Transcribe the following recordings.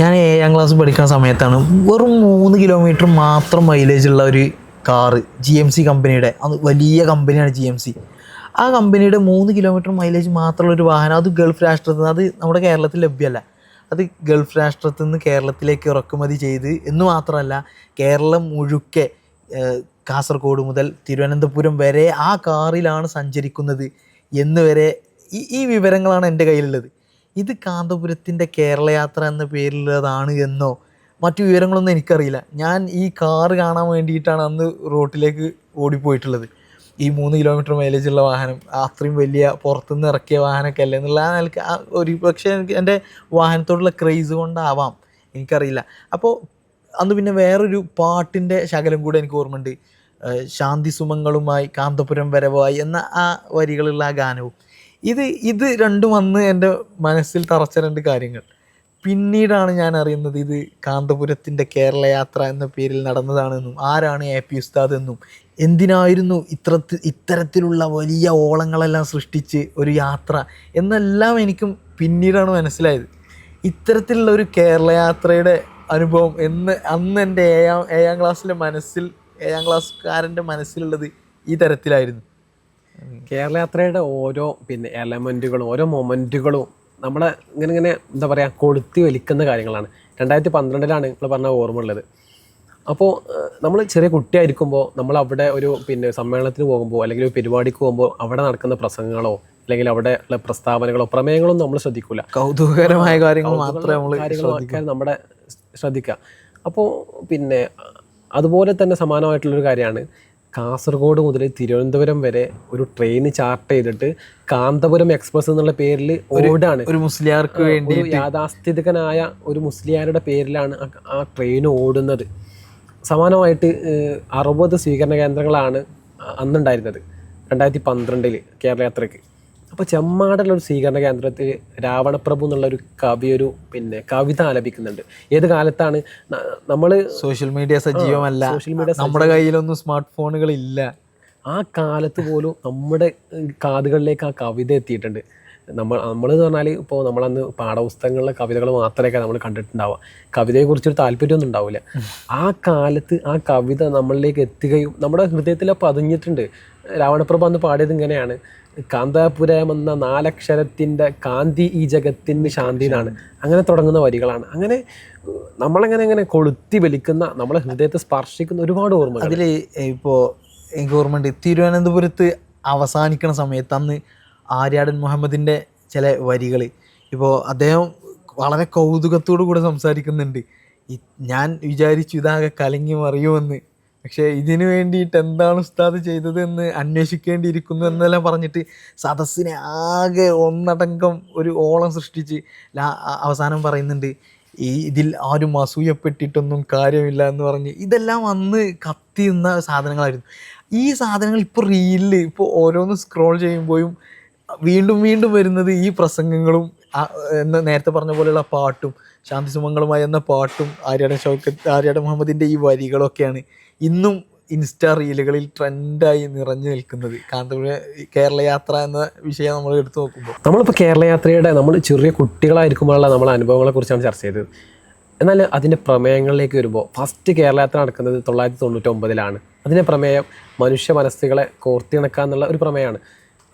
ഞാൻ ഏഴാം ക്ലാസ് പഠിക്കുന്ന സമയത്താണ് വെറും മൂന്ന് കിലോമീറ്റർ മാത്രം മൈലേജ് ഉള്ള ഒരു കാറ് ജി എം സി കമ്പനിയുടെ അത് വലിയ കമ്പനിയാണ് ജി എം സി ആ കമ്പനിയുടെ മൂന്ന് കിലോമീറ്റർ മൈലേജ് മാത്രമുള്ള ഒരു വാഹനം. അത് ഗൾഫ് രാഷ്ട്രത്തിൽ നിന്ന് അത് നമ്മുടെ കേരളത്തിൽ ലഭ്യമല്ല. അത് ഗൾഫ് രാഷ്ട്രത്തിൽ നിന്ന് കേരളത്തിലേക്ക് ഇറക്കുമതി ചെയ്ത് എന്ന് മാത്രമല്ല കേരളം മുഴുക്കെ കാസർഗോഡ് മുതൽ തിരുവനന്തപുരം വരെ ആ കാറിലാണ് സഞ്ചരിക്കുന്നത് എന്ന് വരെ ഈ ഈ വിവരങ്ങളാണ് എന്റെ കയ്യിലുള്ളത്. ഇത് കാന്തപുരത്തിന്റെ കേരളയാത്ര എന്ന പേരിലുള്ളതാണ് എന്നോ മറ്റു വിവരങ്ങളൊന്നും എനിക്കറിയില്ല. ഞാൻ ഈ കാറ് കാണാൻ വേണ്ടിയിട്ടാണ് അന്ന് റോട്ടിലേക്ക് ഓടിപ്പോയിട്ടുള്ളത്. ഈ മൂന്ന് കിലോമീറ്റർ മൈലേജുള്ള വാഹനം അത്രയും വലിയ പുറത്തുനിന്ന് ഇറക്കിയ വാഹനമൊക്കെ അല്ലേ? എന്നുള്ള ആ നിലയ്ക്ക് ഒരു പക്ഷേ എനിക്ക് എന്റെ വാഹനത്തോടുള്ള ക്രേസ് കൊണ്ടാവാം. എനിക്കറിയില്ല. അപ്പോൾ അന്ന് പിന്നെ വേറൊരു പാട്ടിന്റെ ശകലം കൂടെ എനിക്ക് ഓർമ്മയുണ്ട്. ശാന്തി സുമങ്ങളുമായി കാന്തപുരം വരവായി എന്ന ആ വരികളുള്ള ആ ഗാനവും. ഇത് ഇത് രണ്ടും വന്ന് എന്റെ മനസ്സിൽ തറച്ച രണ്ട് കാര്യങ്ങൾ. പിന്നീടാണ് ഞാൻ അറിയുന്നത് ഇത് കാന്തപുരത്തിന്റെ കേരള യാത്ര എന്ന പേരിൽ നടന്നതാണെന്നും ആരാണ് എ പി ഉസ്താദ് എന്നും എന്തിനായിരുന്നു ഇത്ര ഇത്തരത്തിലുള്ള വലിയ ഓളങ്ങളെല്ലാം സൃഷ്ടിച്ച് ഒരു യാത്ര എന്നെല്ലാം എനിക്കും പിന്നീടാണ് മനസ്സിലായത്. ഇത്തരത്തിലുള്ള ഒരു കേരളയാത്രയുടെ അനുഭവം എന്ന് അന്ന് എന്റെ ഏഴാം ഏഴാം ക്ലാസ്സിലെ മനസ്സിൽ ഏഴാം ക്ലാസ്സുകാരന്റെ മനസ്സിലുള്ളത് ഈ തരത്തിലായിരുന്നു. കേരള യാത്രയുടെ ഓരോ പിന്നെ എലമെന്റുകളും ഓരോ മൊമെന്റുകളും നമ്മളെ ഇങ്ങനെ ഇങ്ങനെ എന്താ പറയുക കൊളുത്തി വലിക്കുന്ന കാര്യങ്ങളാണ്. രണ്ടായിരത്തി പന്ത്രണ്ടിലാണ് നിങ്ങൾ പറഞ്ഞ ഓർമ്മ ഉള്ളത് അപ്പോൾ നമ്മൾ ചെറിയ കുട്ടിയായിരിക്കുമ്പോൾ നമ്മൾ അവിടെ ഒരു പിന്നെ സമ്മേളനത്തിന് പോകുമ്പോൾ അല്ലെങ്കിൽ ഒരു പരിപാടിക്ക് പോകുമ്പോൾ അവിടെ നടക്കുന്ന പ്രസംഗങ്ങളോ അല്ലെങ്കിൽ അവിടെ ഉള്ള പ്രസ്താവനകളോ പ്രമേയങ്ങളോ നമ്മൾ ശ്രദ്ധിക്കില്ല കൗതുകകരമായ കാര്യങ്ങൾ മാത്രമേ നമ്മൾ കാര്യങ്ങളൊക്കെ നമ്മുടെ ശ്രദ്ധിക്കുക അപ്പോൾ പിന്നെ അതുപോലെ തന്നെ സമാനമായിട്ടുള്ളൊരു കാര്യമാണ് കാസർഗോഡ് മുതൽ തിരുവനന്തപുരം വരെ ഒരു ട്രെയിൻ ചാർട്ട് ചെയ്തിട്ട് കാന്തപുരം എക്സ്പ്രസ് എന്നുള്ള പേരിൽ ഓടാണ്. ഒരു മുസ്ലിയാർക്ക് വേണ്ടി യാഥാസ്ഥിതികനായ ഒരു മുസ്ലിയാരുടെ പേരിലാണ് ആ- ട്രെയിൻ ഓടുന്നത്. സമാനമായിട്ട് അറുപത് സ്വീകരണ കേന്ദ്രങ്ങളാണ് അന്നുണ്ടായിരുന്നത്. രണ്ടായിരത്തി പന്ത്രണ്ടിൽ കേരള യാത്രയ്ക്ക്. അപ്പോൾ ചെമ്മാടുള്ള ഒരു സ്വീകരണ കേന്ദ്രത്തിൽ രാവണപ്രഭു എന്നുള്ള ഒരു കവി ഒരു പിന്നെ കവിത ആലപിക്കുന്നുണ്ട്. ഏത് കാലത്താണ്? നമ്മൾ സോഷ്യൽ മീഡിയ സജീവമല്ല. സോഷ്യൽ മീഡിയ നമ്മുടെ കയ്യിലൊന്നും സ്മാർട്ട് ഫോണുകൾ ഇല്ല ആ കാലത്ത് പോലും നമ്മുടെ കാതുകളിലേക്ക് ആ കവിത എത്തിയിട്ടുണ്ട്. നമ്മൾ നമ്മൾ എന്ന് പറഞ്ഞാൽ ഇപ്പോൾ നമ്മളന്ന് പാഠപുസ്തകങ്ങളിലെ കവിതകൾ മാത്രമേ നമ്മൾ കണ്ടിട്ടുണ്ടാവുക കവിതയെക്കുറിച്ചൊരു താല്പര്യമൊന്നും ഉണ്ടാവില്ല ആ കാലത്ത് ആ കവിത നമ്മളിലേക്ക് എത്തുകയും നമ്മുടെ ഹൃദയത്തിൽ പതിഞ്ഞിട്ടുണ്ട്. രാവണപ്രഭ അന്ന് പാടിയത് ഇങ്ങനെയാണ്. കാന്താപുരം എന്ന നാലക്ഷരത്തിന്റെ കാന്തി ഈ ജഗത്തിന് ശാന്തി എന്നാണ്. അങ്ങനെ തുടങ്ങുന്ന വരികളാണ്. അങ്ങനെ നമ്മളങ്ങനെ അങ്ങനെ കൊളുത്തി വലിക്കുന്ന നമ്മളെ ഹൃദയത്തെ സ്പർശിക്കുന്ന ഒരുപാട് ഓർമ്മകൾ. അതിൽ ഇപ്പോൾ എനിക്ക് ഓർമ്മയുണ്ട് തിരുവനന്തപുരത്ത് അവസാനിക്കുന്ന സമയത്ത് അന്ന് ആര്യാടൻ മുഹമ്മദിന്റെ ചില വരികൾ ഇപ്പോൾ അദ്ദേഹം വളരെ കൗതുകത്തോടു കൂടെ സംസാരിക്കുന്നുണ്ട്. ഞാൻ വിചാരിച്ചു ഇതാകെ കലങ്ങി മറിയുമെന്ന്. പക്ഷേ ഇതിനു വേണ്ടിയിട്ട് എന്താണ് ഉസ്താദ് ചെയ്തത് എന്ന് അന്വേഷിക്കേണ്ടിയിരിക്കുന്നു എന്നെല്ലാം പറഞ്ഞിട്ട് സദസ്സിനെ ആകെ ഒന്നടങ്കം ഒരു ഓളം സൃഷ്ടിച്ച് അവസാനം പറയുന്നുണ്ട് ഈ ഇതിൽ ആരും അസൂയപ്പെട്ടിട്ടൊന്നും കാര്യമില്ല എന്ന് പറഞ്ഞ് ഇതെല്ലാം അന്ന് കത്തിയുന്ന സാധനങ്ങളായിരുന്നു. ഈ സാധനങ്ങൾ ഇപ്പോൾ റീലിൽ ഇപ്പോൾ ഓരോന്ന് സ്ക്രോൾ ചെയ്യുമ്പോഴും വീണ്ടും വീണ്ടും വരുന്നത് ഈ പ്രസംഗങ്ങളും എന്ന നേരത്തെ പറഞ്ഞ പോലെയുള്ള പാട്ടും ശാന്തി സുമംഗളുമായി എന്ന പാട്ടും ആര്യാടൻ ഷൗക്കത്ത് ആര്യാടൻ മുഹമ്മദിന്റെ ഈ വരികളൊക്കെയാണ് ഇന്നും ഇൻസ്റ്റാ റീലുകളിൽ ട്രെൻഡായി നിറഞ്ഞു നിൽക്കുന്നത്. കാന്തപുര കേരള യാത്ര എന്ന വിഷയം നമ്മൾ എടുത്തു നോക്കുമ്പോൾ. നമ്മളിപ്പോൾ കേരള യാത്രയുടെ നമ്മൾ ചെറിയ കുട്ടികളായിരിക്കുമ്പോഴുള്ള നമ്മളെ അനുഭവങ്ങളെ കുറിച്ചാണ് ചർച്ച ചെയ്തത്. എന്നാൽ അതിന്റെ പ്രമേയങ്ങളിലേക്ക് വരുമ്പോൾ ഫസ്റ്റ് കേരള യാത്ര നടക്കുന്നത് തൊള്ളായിരത്തി തൊണ്ണൂറ്റൊമ്പതിലാണ്. അതിന്റെ പ്രമേയം മനുഷ്യ മനസ്സുകളെ കോർത്തിണക്കുക എന്നുള്ള ഒരു പ്രമേയമാണ്.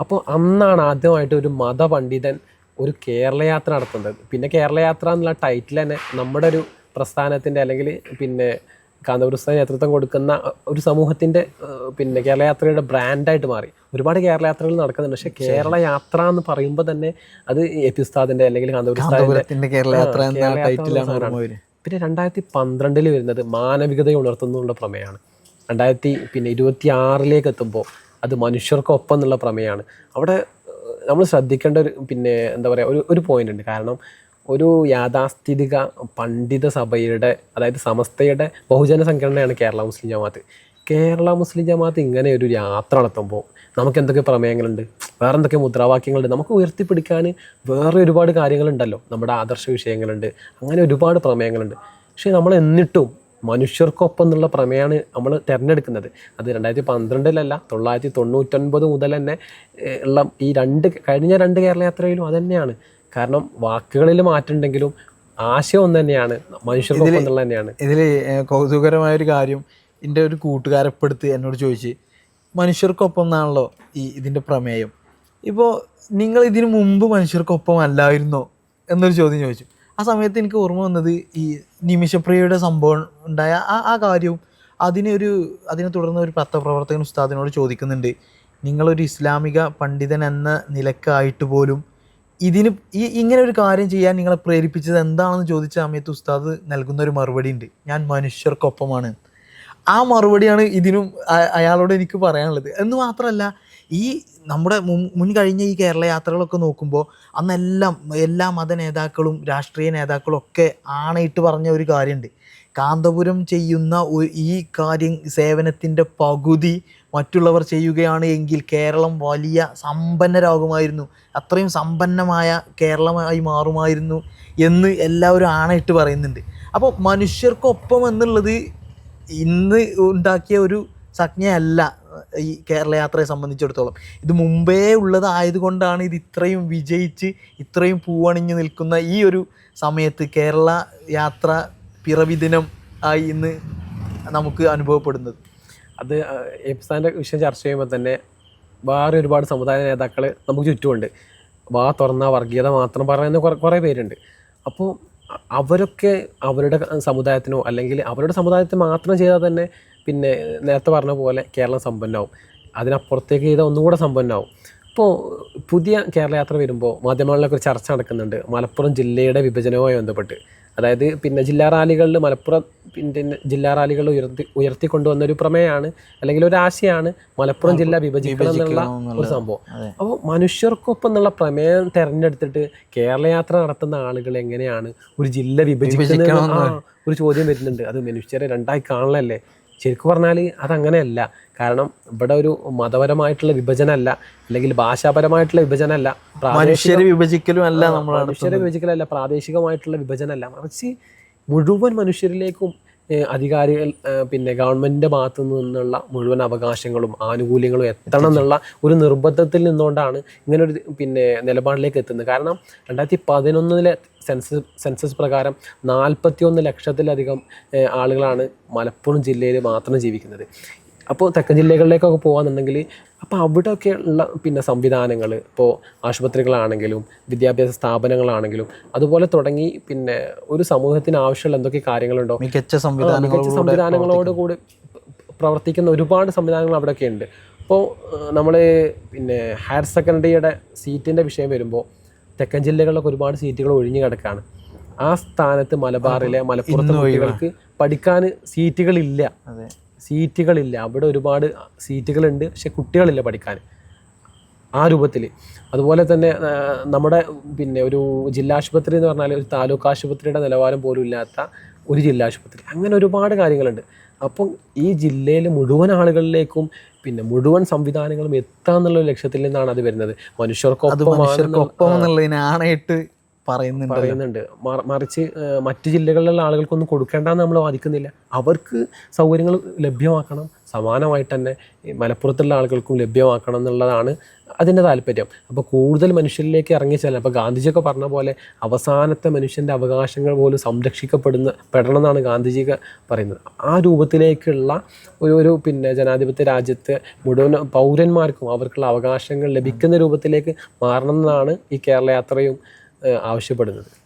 അപ്പോൾ അന്നാണ് ആദ്യമായിട്ട് ഒരു മതപണ്ഡിതൻ ഒരു കേരള യാത്ര നടത്തുന്നത്. പിന്നെ കേരള യാത്ര എന്നുള്ള ടൈറ്റിൽ തന്നെ നമ്മുടെ ഒരു പ്രസ്ഥാനത്തിന്റെ അല്ലെങ്കിൽ പിന്നെ കാന്തപുരസ്ഥാന നേതൃത്വം കൊടുക്കുന്ന ഒരു സമൂഹത്തിന്റെ പിന്നെ കേരള യാത്രയുടെ ബ്രാൻഡായിട്ട് മാറി. ഒരുപാട് കേരള യാത്രകൾ നടക്കുന്നുണ്ട്. പക്ഷേ കേരള യാത്ര എന്ന് പറയുമ്പോൾ തന്നെ അത് എപ്പിസ്ഥാദിന്റെ അല്ലെങ്കിൽ കാന്തപുരസ്ഥാന്റെ കേരളയാത്ര പിന്നെ രണ്ടായിരത്തി പന്ത്രണ്ടിൽ വരുന്നത് മാനവികതയെ ഉണർത്തുന്നുള്ള പ്രമേയമാണ്. രണ്ടായിരത്തി പിന്നെ ഇരുപത്തി ആറിലേക്ക് എത്തുമ്പോൾ അത് മനുഷ്യർക്കൊപ്പം എന്നുള്ള പ്രമേയമാണ്. അവിടെ നമ്മൾ ശ്രദ്ധിക്കേണ്ട ഒരു പിന്നെ എന്താ പറയുക ഒരു ഒരു പോയിന്റ് ഉണ്ട്. കാരണം ഒരു യാഥാസ്ഥിതിക പണ്ഡിത സഭയുടെ അതായത് സമസ്തയുടെ ബഹുജന സംഘടനയാണ് കേരള മുസ്ലിം ജമാഅത്ത്. കേരള മുസ്ലിം ജമാഅത്ത് ഇങ്ങനെ ഒരു യാത്ര നടത്തുമ്പോൾ നമുക്ക് എന്തൊക്കെ പ്രമേയങ്ങളുണ്ട്? വേറെ എന്തൊക്കെ മുദ്രാവാക്യങ്ങളുണ്ട്? നമുക്ക് ഉയർത്തിപ്പിടിക്കാൻ വേറെ ഒരുപാട് കാര്യങ്ങളുണ്ടല്ലോ. നമ്മുടെ ആദർശ വിഷയങ്ങളുണ്ട്. അങ്ങനെ ഒരുപാട് പ്രമേയങ്ങളുണ്ട്. പക്ഷേ നമ്മൾ എന്നിട്ടും മനുഷ്യർക്കൊപ്പം എന്നുള്ള പ്രമേയമാണ് നമ്മൾ തിരഞ്ഞെടുക്കുന്നത്. അത് രണ്ടായിരത്തി പന്ത്രണ്ടിലല്ല തൊള്ളായിരത്തി തൊണ്ണൂറ്റൊൻപത് മുതൽ തന്നെ ഉള്ള ഈ രണ്ട് കഴിഞ്ഞ രണ്ട് കേരള യാത്രയിലും അതുതന്നെയാണ് കാരണം വാക്കുകളിൽ മാറ്റുണ്ടെങ്കിലും ആശയം ഒന്ന് തന്നെയാണ് മനുഷ്യർക്കൊപ്പം എന്നുള്ളത് തന്നെയാണ്. ഇതിൽ കൗതുകരമായ ഒരു കാര്യം എന്റെ ഒരു കൂട്ടുകാരപ്പെടുത്ത് എന്നോട് ചോദിച്ച് മനുഷ്യർക്കൊപ്പം എന്നാണല്ലോ ഈ ഇതിന്റെ പ്രമേയം. ഇപ്പോൾ നിങ്ങൾ ഇതിനു മുമ്പ് മനുഷ്യർക്കൊപ്പം അല്ലായിരുന്നോ എന്നൊരു ചോദ്യം ചോദിച്ചു. ആ സമയത്ത് എനിക്ക് ഓർമ്മ വന്നത് ഈ നിമിഷപ്രിയയുടെ സംഭവം ഉണ്ടായ ആ ആ കാര്യവും അതിനൊരു അതിനെ തുടർന്ന് ഒരു പത്രപ്രവർത്തകൻ ഉസ്താദിനോട് ചോദിക്കുന്നുണ്ട് നിങ്ങളൊരു ഇസ്ലാമിക പണ്ഡിതൻ എന്ന നിലക്കായിട്ട് പോലും ഇതിന് ഈ ഇങ്ങനെ ഒരു കാര്യം ചെയ്യാൻ നിങ്ങളെ പ്രേരിപ്പിച്ചത് എന്താണെന്ന് ചോദിച്ച സമയത്ത് ഉസ്താദ് നൽകുന്ന ഒരു മറുപടി ഉണ്ട്. ഞാൻ മനുഷ്യർക്കൊപ്പമാണ്. ആ മറുപടിയാണ് ഇതിനും അയാളോട് എനിക്ക് പറയാനുള്ളത്. എന്ന് മാത്രമല്ല ഈ നമ്മുടെ മുൻ കഴിഞ്ഞ ഈ കേരള യാത്രകളൊക്കെ നോക്കുമ്പോൾ അന്നെല്ലാം എല്ലാ മത നേതാക്കളും രാഷ്ട്രീയ നേതാക്കളും ഒക്കെ ആണയിട്ട് പറഞ്ഞ ഒരു കാര്യമുണ്ട് കാന്തപുരം ചെയ്യുന്ന ഈ കാര്യം സേവനത്തിന്റെ പകുതി മറ്റുള്ളവർ ചെയ്യുകയാണ് എങ്കിൽ കേരളം വലിയ സമ്പന്നരാകുമായിരുന്നു. അത്രയും സമ്പന്നമായ കേരളമായി മാറുമായിരുന്നു എന്ന് എല്ലാവരും ആണയിട്ട് പറയുന്നുണ്ട്. അപ്പോൾ മനുഷ്യർക്കൊപ്പം എന്നുള്ളത് ഇന്ന് ഉണ്ടാക്കിയ ഒരു സംജ്ഞയല്ല. ഈ കേരള യാത്രയെ സംബന്ധിച്ചിടത്തോളം. ഇത് മുമ്പേ ഉള്ളതായതുകൊണ്ടാണ് ഇത് ഇത്രയും വിജയിച്ച് ഇത്രയും പൂവണിഞ്ഞു നിൽക്കുന്ന ഈ ഒരു സമയത്ത് കേരള യാത്ര പിറവി ദിനം ആയി ഇന്ന് നമുക്ക് അനുഭവപ്പെടുന്നത്. അത് എബ്സാന്റെ വിഷയം ചർച്ച ചെയ്യുമ്പോൾ തന്നെ വേറെ ഒരുപാട് സമുദായ നേതാക്കൾ നമുക്ക് ചുറ്റുമുണ്ട്. വാ തുറന്ന വർഗീയത മാത്രം പറയുന്ന കുറേ പേരുണ്ട്. അപ്പോൾ അവരൊക്കെ അവരുടെ സമുദായത്തിനോ അല്ലെങ്കിൽ അവരുടെ സമുദായത്തിന് മാത്രം ചെയ്താൽ തന്നെ പിന്നെ നേരത്തെ പറഞ്ഞ പോലെ കേരളം സമ്പന്നമാവും. അതിനപ്പുറത്തേക്ക് ചെയ്താൽ ഒന്നും കൂടെ സമ്പന്നമാവും. ഇപ്പോൾ പുതിയ കേരള യാത്ര വരുമ്പോൾ മാധ്യമങ്ങളിലൊക്കെ ഒരു ചർച്ച നടക്കുന്നുണ്ട്. മലപ്പുറം ജില്ലയുടെ വിഭജനവുമായി ബന്ധപ്പെട്ട്. അതായത് പിന്നെ ജില്ലാ റാലികളിൽ മലപ്പുറം പിന്നെ ജില്ലാ റാലികൾ ഉയർത്തി ഉയർത്തിക്കൊണ്ടുവന്ന ഒരു പ്രമേയമാണ് അല്ലെങ്കിൽ ഒരു ആശയമാണ് മലപ്പുറം ജില്ല വിഭജിക്കണം എന്നുള്ള ഒരു സംഭവം. അപ്പോൾ മനുഷ്യർക്കൊപ്പം എന്നുള്ള പ്രമേയം തിരഞ്ഞെടുത്തിട്ട് കേരള യാത്ര നടത്തുന്ന ആളുകൾ എങ്ങനെയാണ് ഒരു ജില്ല വിഭജിക്കുന്നത്? ഒരു ചോദ്യം വരുന്നുണ്ട്. അത് മനുഷ്യരെ രണ്ടായി കാണലല്ലേ? ശരിക്കും പറഞ്ഞാൽ അതങ്ങനെയല്ല. കാരണം ഇവിടെ ഒരു മതപരമായിട്ടുള്ള വിഭജനമല്ല അല്ലെങ്കിൽ ഭാഷാപരമായിട്ടുള്ള വിഭജനമല്ല മനുഷ്യരെ വിഭജിക്കലും അല്ല നമ്മൾ മനുഷ്യരെ വിഭജിക്കലല്ല പ്രാദേശികമായിട്ടുള്ള വിഭജനമല്ല. മറിച്ച് മുഴുവൻ മനുഷ്യരിലേക്കും അധികാരികൾ പിന്നെ ഗവൺമെന്റിന്റെ ഭാഗത്തു നിന്നുള്ള മുഴുവൻ അവകാശങ്ങളും ആനുകൂല്യങ്ങളും എത്തണം എന്നുള്ള ഒരു നിർബന്ധത്തിൽ നിന്നുകൊണ്ടാണ് ഇങ്ങനൊരു പിന്നെ നിലപാടിലേക്ക് എത്തുന്നത്. കാരണം രണ്ടായിരത്തി പതിനൊന്നിലെ സെൻസസ് സെൻസസ് പ്രകാരം നാൽപ്പത്തി ഒന്ന് ലക്ഷത്തിലധികം ആളുകളാണ് മലപ്പുറം ജില്ലയിൽ മാത്രം ജീവിക്കുന്നത്. അപ്പോൾ തെക്കൻ ജില്ലകളിലേക്കൊക്കെ പോകാന്നുണ്ടെങ്കിൽ അപ്പോൾ അവിടെയൊക്കെ ഉള്ള പിന്നെ സംവിധാനങ്ങൾ ഇപ്പോൾ ആശുപത്രികളാണെങ്കിലും വിദ്യാഭ്യാസ സ്ഥാപനങ്ങളാണെങ്കിലും അതുപോലെ തുടങ്ങി പിന്നെ ഒരു സമൂഹത്തിന് ആവശ്യമുള്ള എന്തൊക്കെ കാര്യങ്ങളുണ്ടോ? മികച്ച മികച്ച സംവിധാനങ്ങളോട് കൂടി പ്രവർത്തിക്കുന്ന ഒരുപാട് സംവിധാനങ്ങൾ അവിടെയൊക്കെ ഉണ്ട്. അപ്പോൾ നമ്മൾ പിന്നെ ഹയർ സെക്കൻഡറിയുടെ സീറ്റിന്റെ വിഷയം വരുമ്പോൾ തെക്കൻ ജില്ലകളിലൊക്കെ ഒരുപാട് സീറ്റുകൾ ഒഴിഞ്ഞു കിടക്കുകയാണ് ആ സ്ഥാനത്ത് മലബാറിലെ മലപ്പുറത്തെ കുട്ടികൾക്ക് പഠിക്കാൻ സീറ്റുകളില്ല. സീറ്റുകളില്ല. അവിടെ ഒരുപാട് സീറ്റുകളുണ്ട് പക്ഷെ കുട്ടികളില്ല പഠിക്കാൻ ആ രൂപത്തിൽ അതുപോലെ തന്നെ നമ്മുടെ പിന്നെ ഒരു ജില്ലാശുപത്രി എന്ന് പറഞ്ഞാൽ ഒരു താലൂക്ക് ആശുപത്രിയുടെ നിലവാരം പോലും ഇല്ലാത്ത ഒരു ജില്ലാശുപത്രി അങ്ങനെ ഒരുപാട് കാര്യങ്ങളുണ്ട്. അപ്പം ഈ ജില്ലയിൽ മുഴുവൻ ആളുകളിലേക്കും പിന്നെ മുഴുവൻ സംവിധാനങ്ങളും എത്താന്നുള്ള ലക്ഷ്യത്തിൽ നിന്നാണ് അത് വരുന്നത്. മനുഷ്യർക്കൊപ്പം എന്നുള്ളതിന് ആണയിട്ട് പറയുന്നുണ്ട് പറയുന്നുണ്ട്. മറ- മറിച്ച് മറ്റു ജില്ലകളിലുള്ള ആളുകൾക്കൊന്നും കൊടുക്കേണ്ടെന്ന് നമ്മൾ വാദിക്കുന്നില്ല. അവർക്ക് സൗകര്യങ്ങൾ ലഭ്യമാക്കണം. സമാനമായിട്ട് തന്നെ മലപ്പുറത്തുള്ള ആളുകൾക്കും ലഭ്യമാക്കണം എന്നുള്ളതാണ് അതിന്റെ താല്പര്യം. അപ്പോൾ കൂടുതൽ മനുഷ്യരിലേക്ക് ഇറങ്ങി ചെല്ലാൻ അപ്പോൾ ഗാന്ധിജിയൊക്കെ പറഞ്ഞ പോലെ അവസാനത്തെ മനുഷ്യന്റെ അവകാശങ്ങൾ പോലും സംരക്ഷിക്കപ്പെടുന്ന പെടണം എന്നാണ് ഗാന്ധിജിയൊക്കെ പറയുന്നത്. ആ രൂപത്തിലേക്കുള്ള ഒരു ഒരു പിന്നെ ജനാധിപത്യ രാജ്യത്ത് മുഴുവൻ പൗരന്മാർക്കും അവർക്കുള്ള അവകാശങ്ങൾ ലഭിക്കുന്ന രൂപത്തിലേക്ക് മാറണം എന്നാണ് ഈ കേരള യാത്രയും ആവശ്യപ്പെടുന്നത്.